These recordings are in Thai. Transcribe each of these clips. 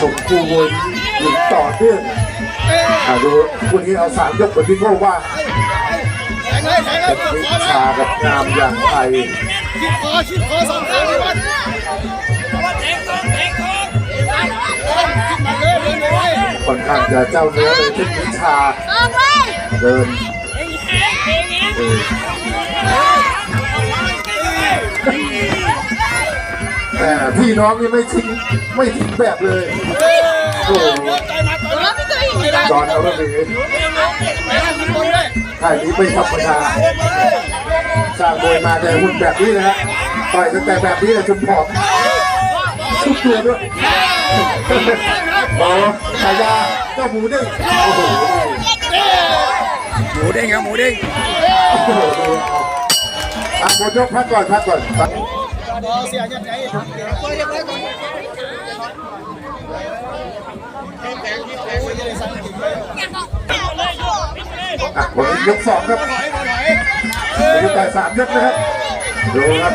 ชมคู่มวยหญิงต่อเนื่องอ่าดูคู่นี้เอาสามยกเหมือนที่โก้ว่าแทงเลยแทงเลยเป็นปวดวิคอเลยชากับงามอย่างไทยชิดคอชิดคอสองข้างเลยวันมาเลยเดินเลยค่อนข้างจะเจ้าเนื้อเลยเทคนิควิชาออกไปเดินเออ แต่พี่น้องนี่ไม่ทิ้งไม่ทิ้งแบบเลยโอ้โหจมาต่อยเราไม่ต้องยิงเลยจอนเอาแล้วเลยแทงมันบนเลยท่ายนี้ไม่ธรรมดาสร้างมวยมาแต่หุ่นแบบนี้นะฮะต่อยตั้งแต่แบบนี้จนผอมทุกตัวด้วยโอ้ฉายาเจ้าหมูเด้งโอ้โหหมูเด้งครับหมูเด้งโอ้โหอะหมดยกพักก่อนพักก่อน เสียยังไงตัวเรียบร้อยก่อนแทงแทงแทงไม่ได้สั่งกินเลยอะวันนี้ยกสองครับยถอยวันนี้ต่สามยกนะครับ ดูครับ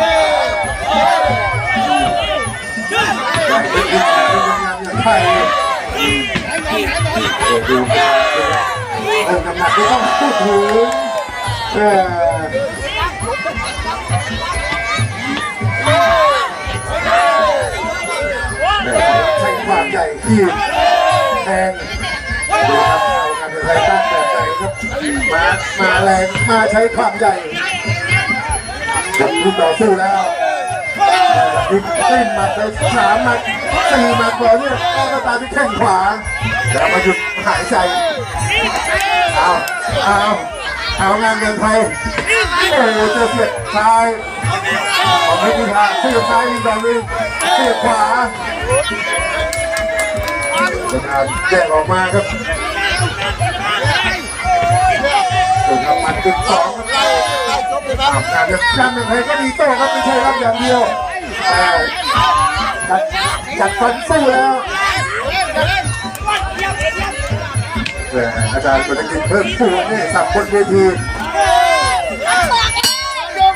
ไทยแทงก่อนแทงก่อนโอ้ดูเออน้ำหนักที่ต้องพูดถึงเออ ญ่ที่แทงดูครับเอาการเป็นไทยตั้งแบบไหนครับมามาแรงมาใช้ความใหญ่กับคู่ต่อสู้แล้วยิงเต้นมัดไปสามมัดสี่มัดก่อนเนี่ยก็ตาที่แข้งขวาแล้วมาหยุดหายใจเอาเอาเอางานเงินไทยโอ้เจอเสียดซ้ายของเพชรพิธาเสียบซ้ายอีกแบบนึงเสียบขวา เป็นการแยกออกมาครับส่วนน้ำมันจุดสองครับจบเลยครับทำงานกับการเมืองไทยก็ดีโต้ครับไม่ใช่รับอย่างเดียวแต่จัดจัดฟันสู้แล้วแต่อาจารย์ก็จะกินเพิ่มปูนนี่สับบนเวที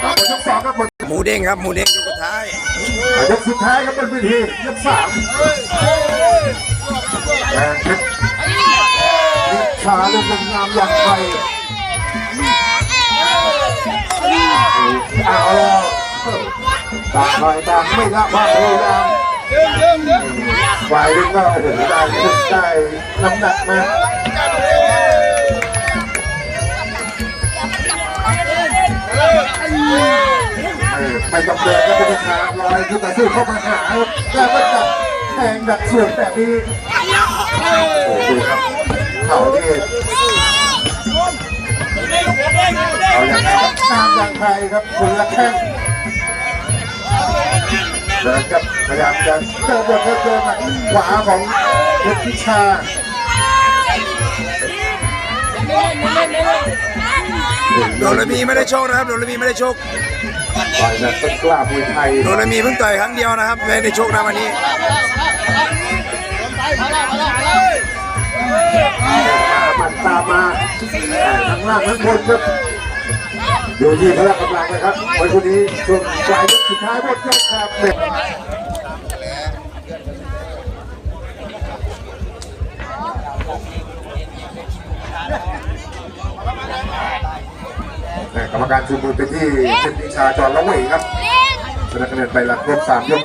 เอาบนยกสองครับบนหมูเด้งครับหมูเด้งยกสุดท้ายยกสุดท้ายครับบนเวทียกสาม แดงเพชรนิชาลูกงามอย่างไทยเอาแล้วต่างฝ่ายต่างไม่ละความพยายามฝ่ายหนึงก็โอ้โหได้ได้น้ำหนักมาเออไม่ต้องเดินก็เป็นทางลอยคือแต่สู้เข้ามาหาแล้วก็จับแทงดักเสือกแบบนี้ ดูครับเขานี่เอาอย่างไรครับตามอย่างไทยครับคุณละแข้งเดินกับพยายามจะเจอบทเจอหมัดขวาของเพชรพิชาโดนระมีไม่ได้โชคนะครับโดนระมีไม่ได้โชคต่อยแบบต้นกล้ามวยไทยโดนระมีเพิ่งต่อยครั้งเดียวนะครับไม่ได้โชคนะวันนี้ ทั้งล่างทั้งบนครับอยู่ที่พละกำลังนะครับวันพรุ่นี้ช่วงปลายยกสุดท้ายหมดยกครับเนี่ยกรรมการชูมือไปที่เชนนิชาจอร์ละเวงครับชนะคะแนนไปหลักครบสามยก